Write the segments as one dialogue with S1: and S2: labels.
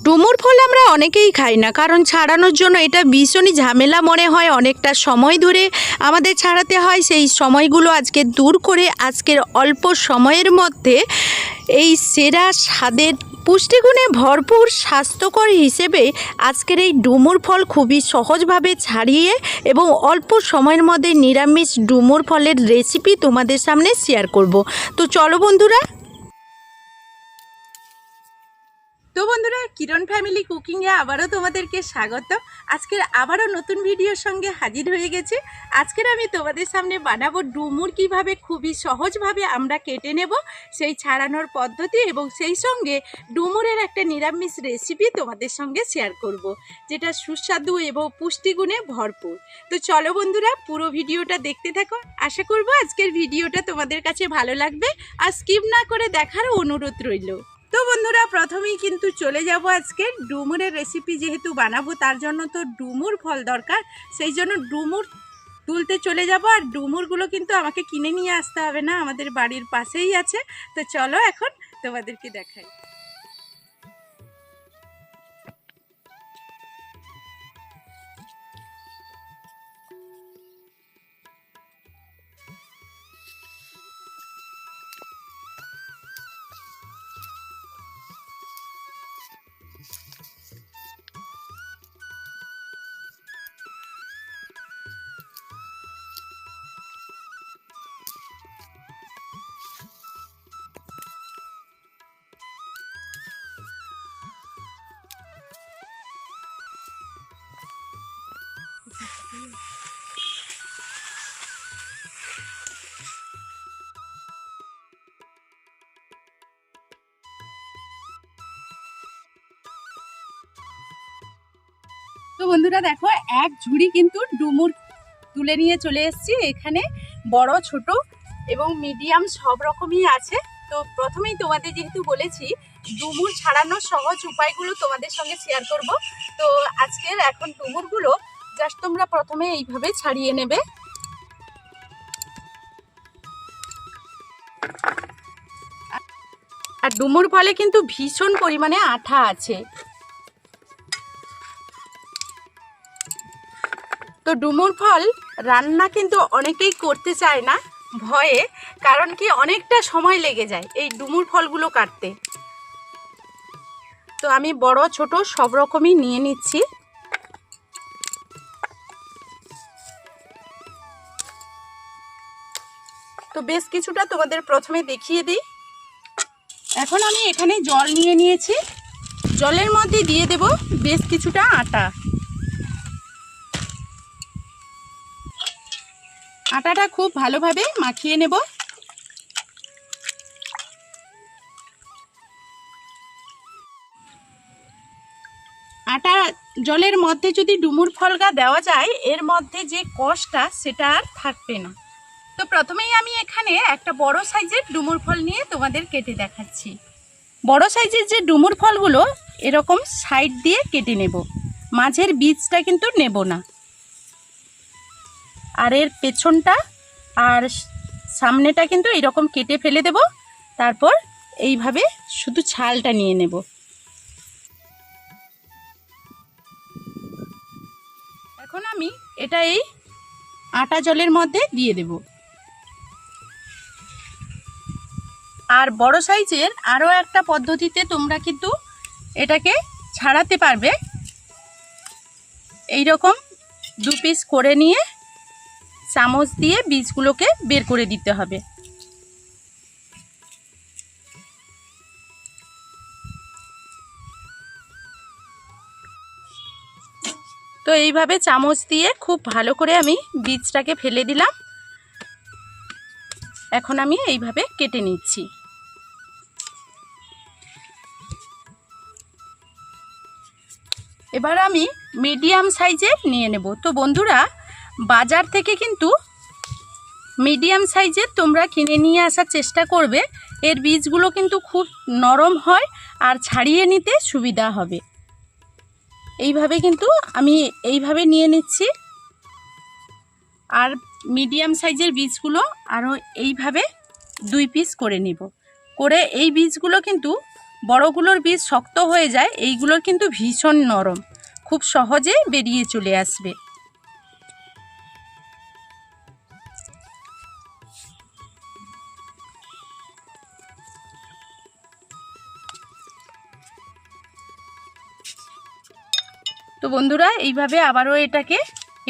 S1: ডুমুর ফল আমরা অনেকেই খাই না, কারণ ছাড়ানোর জন্য এটা ভীষণই ঝামেলা মনে হয়, অনেকটা সময় ধরে আমাদের ছাড়াতে হয়। সেই সময়গুলো আজকে দূর করে আজকের অল্প সময়ের মধ্যে এই সেরা স্বাদের পুষ্টিগুণে ভরপুর স্বাস্থ্যকর হিসেবে আজকের এই ডুমুর ফল খুবই সহজভাবে ছাড়িয়ে এবং অল্প সময়ের মধ্যে নিরামিষ ডুমুর ফলের রেসিপি তোমাদের সামনে শেয়ার করব। তো চলো বন্ধুরা তো বন্ধুরা, কিরণ ফ্যামিলি কুকিংয়ে আবারও তোমাদেরকে স্বাগত। আজকের আবারও নতুন ভিডিওর সঙ্গে হাজির হয়ে গেছি। আজকের আমি তোমাদের সামনে বানাবো ডুমুর কীভাবে খুবই সহজভাবে আমরা কেটে নেব, সেই ছাড়ানোর পদ্ধতি এবং সেই সঙ্গে ডুমুরের একটা নিরামিষ রেসিপি তোমাদের সঙ্গে শেয়ার করব। যেটা সুস্বাদু এবং পুষ্টিগুণে ভরপুর। তো চলো বন্ধুরা, পুরো ভিডিওটা দেখতে থাকো। আশা করব আজকের ভিডিওটা তোমাদের কাছে ভালো লাগবে। আর স্কিপ না করে দেখার অনুরোধ রইল। তো বন্ধুরা, প্রথমেই কিন্তু চলে যাব আজকে। ডুমুরের রেসিপি যেহেতু বানাবো, তার জন্য তো ডুমুর ফল দরকার। সেই জন্য ডুমুর তুলতে চলে যাব, আর ডুমুরগুলো কিন্তু আমাকে কিনে নিয়ে আসতে হবে না, আমাদের বাড়ির পাশেই আছে। তো চলো এখন তোমাদেরকে দেখাই। তো বন্ধুরা দেখো, এক ঝুড়ি কিন্তু ডুমুর তুলে নিয়ে চলে এসেছি। এখানে বড়, ছোট এবং মিডিয়াম সব রকমই আছে। তো প্রথমেই তোমাদের যেহেতু বলেছি, ডুমুর ছাড়ানোর সহজ উপায়গুলো তোমাদের সঙ্গে শেয়ার করব। তো আজকের এখন ডুমুরগুলো জাস্ট তোমরা প্রথমে এইভাবে ছাড়িয়ে নেবে। আর ডুমুর ফলে কিন্তু ভীষণ পরিমাণে আঠা আছে। তো ডুমুর ফল রান্না কিন্তু অনেকেই করতে চায় না, ভয়ে, কারণ কি অনেকটা সময় লেগে যায় এই ডুমুর ফলগুলো কাটতে। তো আমি বড়, ছোট সব রকমই নিয়ে নিচ্ছি। তো বেশ কিছুটা তোমাদের প্রথমে দেখিয়ে দিই। এখন আমি এখানে জল নিয়ে নিয়েছি। জলের মধ্যে দিয়ে দেব বেশ কিছুটা আটা। আটাটা খুব ভালোভাবে মাখিয়ে নেব। আটা জলের মধ্যে যদি ডুমুর ফলগা দেওয়া যায়, এর মধ্যে যে কষটা, সেটা আর থাকবে না। তো প্রথমেই আমি এখানে একটা বড় সাইজের ডুমুর ফল নিয়ে তোমাদের কেটে দেখাচ্ছি। বড় সাইজের যে ডুমুর ফলগুলো, এরকম সাইড দিয়ে কেটে নেব। মাঝের বীজটা কিন্তু নেব না। আর এর পেছনটা আর সামনেটা কিন্তু এরকম কেটে ফেলে দেব। তারপর এইভাবে শুধু ছালটা নিয়ে নেব। এখন আমি এটা এই আটা জলের মধ্যে দিয়ে দেব। আর বড় সাইজের আরও একটা পদ্ধতিতে তোমরা কিন্তু এটাকে ছাড়াতে পারবে। এই রকম দু পিস করে নিয়ে চামচ দিয়ে বীজগুলোকে বের করে দিতে হবে। তো এইভাবে চামচ দিয়ে খুব ভালো করে আমি বীজটাকে ফেলে দিলাম। এখন আমি এইভাবে কেটে নিচ্ছি। এবার আমি মিডিয়াম সাইজের নিয়ে নেব। তো বন্ধুরা, বাজার থেকে কিন্তু মিডিয়াম সাইজের তোমরা কিনে নিয়ে আসার চেষ্টা করবে। এর বীজগুলো কিন্তু খুব নরম হয় আর ছাড়িয়ে নিতে সুবিধা হবে। এইভাবে কিন্তু আমি এইভাবে নিয়ে নিচ্ছি। আর মিডিয়াম সাইজের বীজগুলো আরও এইভাবে দুই পিস করে নিব। করে এই বীজগুলো কিন্তু বড়গুলোর বীজ শক্ত হয়ে যায়, এইগুলোর কিন্তু ভীষণ নরম। খুব সহজে বেরিয়ে চলে আসবে। তো বন্ধুরা, এইভাবে আবারও এটাকে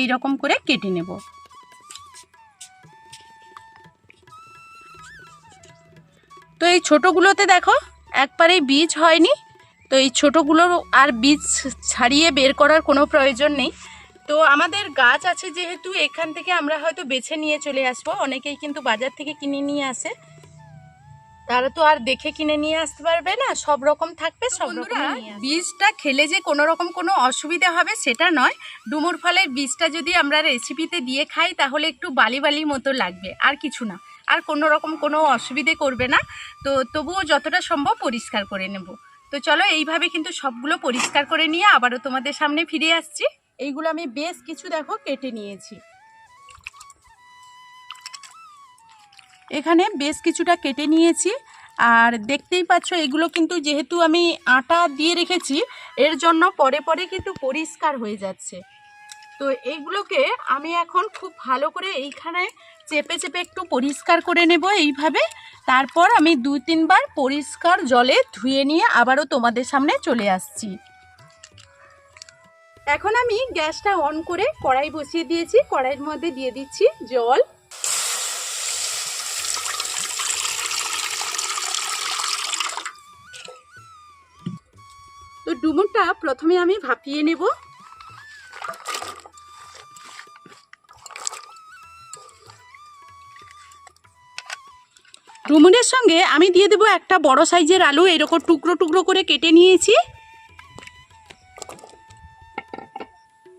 S1: এই রকম করে কেটে নেব। তো এই ছোটোগুলোতে দেখো একবারে বীজ হয়নি। তো এই ছোটোগুলো আর বীজ ছাড়িয়ে বের করার কোনো প্রয়োজন নেই। তো আমাদের গাছ আছে যেহেতু এখান থেকে আমরা হয়তো বেছে নিয়ে চলে আসব। অনেকেই কিন্তু বাজার থেকে কিনে নিয়ে আসে। তারা তো আর দেখে কিনে নিয়ে আসতে পারবে না। সব রকম থাকবে সব রকম বীজটা খেলে যে কোনো রকম কোনো অসুবিধা হবে সেটা নয়। ডুমুর ফলের বীজটা যদি আমরা রেসিপিতে দিয়ে খাই তাহলে একটু বালি বালি মতো লাগবে আর কিছু না। আর কোনো রকম কোনো অসুবিধে করবে না। তো তবুও যতটা সম্ভব পরিষ্কার করে নেব। তো চলো এইভাবে কিন্তু সবগুলো পরিষ্কার করে নিয়ে আবারও তোমাদের সামনে ফিরে আসছি। এইগুলো আমি বেশ কিছু দেখো কেটে নিয়েছি। এখানে বেশ কিছুটা কেটে নিয়েছি। আর দেখতেই পাচ্ছ এগুলো কিন্তু যেহেতু আমি আটা দিয়ে রেখেছি, এর জন্য পরে পরে কিন্তু পরিষ্কার হয়ে যাচ্ছে। তো এইগুলোকে আমি এখন খুব ভালো করে এইখানে চেপে চেপে একটু পরিষ্কার করে নেব এইভাবে। তারপর আমি দুই তিনবার পরিষ্কার জলে ধুয়ে নিয়ে আবারও তোমাদের সামনে চলে আসছি। এখন আমি গ্যাসটা অন করে কড়াই বসিয়ে দিয়েছি। কড়াইয়ের মধ্যে দিয়ে দিচ্ছি জল। তো ডুমুরটা প্রথমে আমি ভাপিয়ে নেব। ডুমুরের সঙ্গে আমি দিয়ে দেবো একটা বড় সাইজের আলু এরকম টুকরো টুকরো করে কেটে নিয়েছি।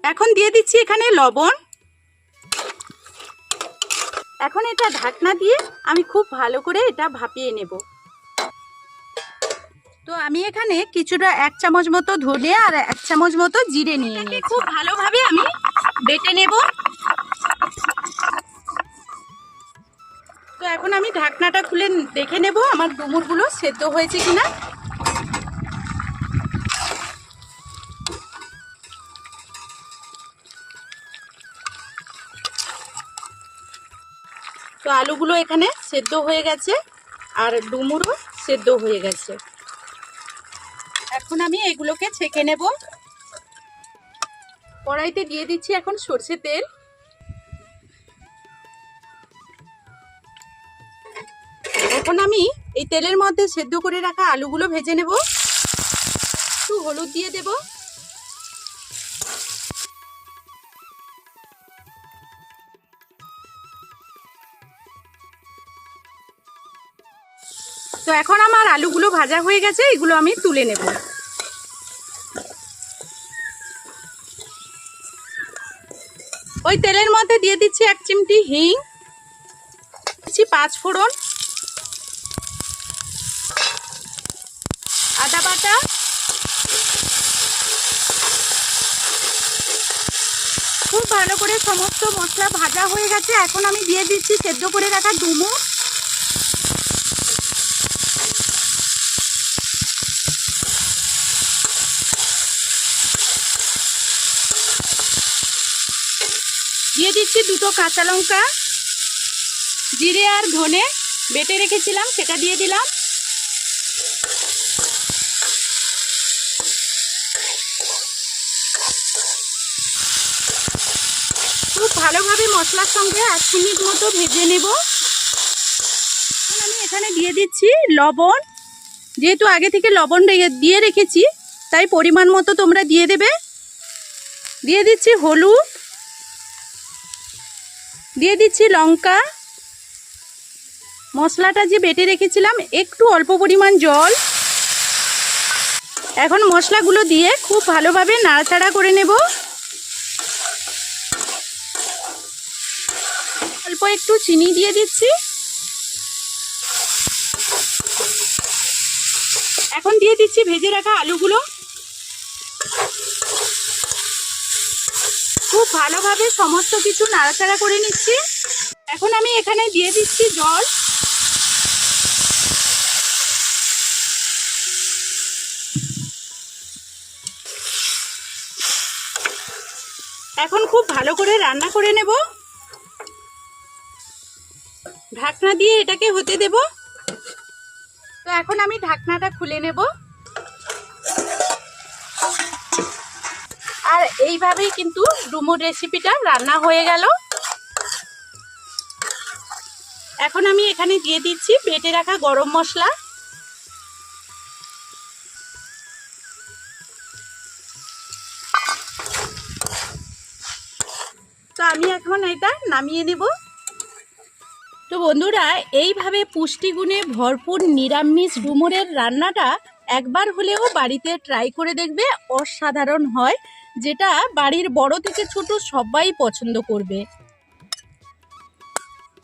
S1: এখন দিয়ে দিচ্ছি এখানে লবণ। এখন এটা ঢাকনা দিয়ে আমি খুব ভালো করে এটা ভাপিয়ে নেব। তো আমি এখানে কিছুটা এক চামচ মতো ধনে আর এক চামচ মতো জিরে নিয়ে খুব ভালোভাবে আমি বেটে নেব। এখন আমি ঢাকনাটা খুলে দেখে নেব আমার ডুমুরগুলো সেদ্ধ হয়েছে কিনা। তো আলুগুলো এখানে সেদ্ধ হয়ে গেছে আর ডুমুরও সেদ্ধ হয়ে গেছে। এখন আমি এগুলোকে ছেঁকে নেব। কড়াইতে দিয়ে দিচ্ছি এখন সর্ষে তেল। এখন আমি এই তেলের মধ্যে সেদ্ধ করে রাখা আলুগুলো ভেজে নেব। একটু হলুদ দিয়ে দেব। তো এখন আমার আলুগুলো ভাজা হয়ে গেছে, এগুলো আমি তুলে নেব। ওই তেলের মধ্যে দিয়ে দিচ্ছি এক চিমটি হিং, দিচ্ছি পাঁচ ফোড়ন। আদা বাটা। খুব ভালো করে সমস্ত মশলা ভাজা হয়ে গেছে। এখন আমি দিয়ে দিচ্ছি সেদ্ধ করে রাখা ডুমো। দিয়ে দিচ্ছি দুটো কাঁচা লঙ্কা। জিরে আর ধনে বেটে রেখেছিলাম, সেটা দিয়ে দিলাম। ভালোভাবে মশলার সঙ্গে এক মিনিট মতো ভেজে নেব। আমি এখানে দিয়ে দিচ্ছি লবণ। যেহেতু আগে থেকে লবণ দিয়ে রেখেছি, তাই পরিমাণ মতো তোমরা দিয়ে দেবে। দিয়ে দিচ্ছি হলুদ। দিয়ে দিচ্ছি লঙ্কা। মশলাটা যে বেটে রেখেছিলাম, একটু অল্প পরিমাণ জল। এখন মশলাগুলো দিয়ে খুব ভালোভাবে নাড়াচাড়া করে নেব। অল্প একটু চিনি দিয়ে দিচ্ছি। এখন দিয়ে দিচ্ছি ভেজে রাখা আলুগুলো। খুব ভালোভাবে সমস্ত কিছু নাড়াচাড়া করে নিচ্ছি। এখন আমি এখানে দিয়ে দিচ্ছি জল। এখন খুব ভালো করে রান্না করে নেব। ঢাকনা দিয়ে এটাকে হতে দেব। তো এখন আমি ঢাকনাটা খুলে নেব। আর এইভাবেই কিন্তু ডুমুর রেসিপিটা রান্না হয়ে গেল। এখন আমি এখানে দিয়ে দিচ্ছি বেটে রাখা গরম মশলা। তো আমি এখন এটা নামিয়ে নেব। তো বন্ধুরা, এইভাবে পুষ্টিগুণে ভরপুর নিরামিষ ডুমুরের রান্নাটা একবার হলেও বাড়িতে ট্রাই করে দেখবে, অসাধারণ হয়, যেটা বাড়ির বড় থেকে ছোট সবাই পছন্দ করবে।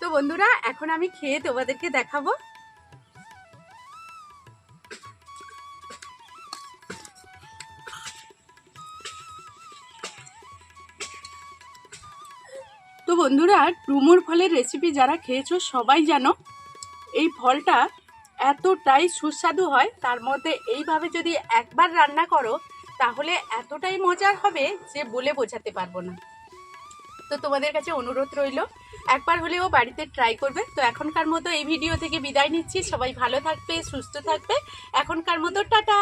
S1: তো বন্ধুরা, এখন আমি খেয়ে তোমাদেরকে দেখাবো বন্ধুরা ডুমুর ফলের রেসিপি যারা খেয়েছো, সবাই জানো, এই ফলটা এতটাই সুস্বাদু হয়। তার মধ্যে এইভাবে যদি একবার রান্না করো, তাহলে এতটাই মজার হবে যে বলে বোঝাতে পারব না। তো তোমাদের কাছে অনুরোধ রইল, একবার হলেও বাড়িতে ট্রাই করবে। তো এখনকার মতো এই ভিডিও থেকে বিদায় নিচ্ছি। সবাই ভালো থাকবে, সুস্থ থাকবে। এখনকার মতো টাটা!